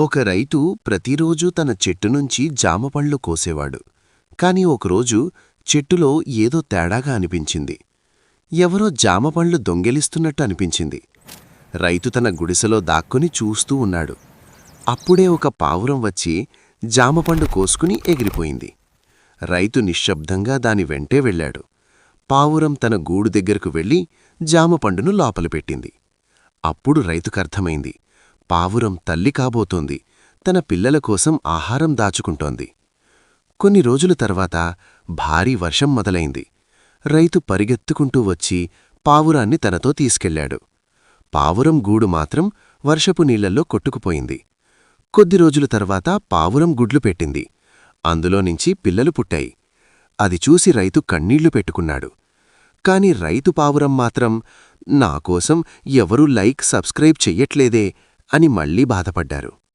ఒక రైతు ప్రతిరోజూ తన చెట్టు నుంచి జామపళ్ళు కోసేవాడు. కాని ఒకరోజు చెట్టులో ఏదో తేడాగా అనిపించింది. ఎవరో జామపళ్ళు దొంగిలిస్తున్నట్టు అనిపించింది. రైతు తన గుడిసెలో దాక్కుని చూస్తూ ఉన్నాడు. అప్పుడే ఒక పావురం వచ్చి జామపండు కోసుకుని ఎగిరిపోయింది. రైతు నిశ్శబ్దంగా దాని వెంటే వెళ్ళాడు. పావురం తన గూడు దగ్గరకు వెళ్ళి జామపండును లోపల పెట్టింది. అప్పుడు రైతుకర్థమైంది పావురం తల్లి కాబోతోంది. తన పిల్లల కోసం ఆహారం దాచుకుంటోంది. కొన్ని రోజుల తర్వాత భారీ వర్షం మొదలైంది. రైతు పరిగెత్తుకుంటూ వచ్చి పావురాన్ని తనతో తీసుకెళ్ళాడు. పావురం గూడు మాత్రం వర్షపు నీళ్ళల్లో కొట్టుకుపోయింది. కొద్ది రోజుల తర్వాత పావురం గుడ్లు పెట్టింది. అందులో నుంచి పిల్లలు పుట్టాయి. అది చూసి రైతు కన్నీళ్ళు పెట్టుకున్నాడు. కాని రైతు పావురం మాత్రం నాకోసం ఎవరూ లైక్ సబ్స్క్రైబ్ చెయ్యట్లేదే అని మళ్ళీ బాధపడ్డారు.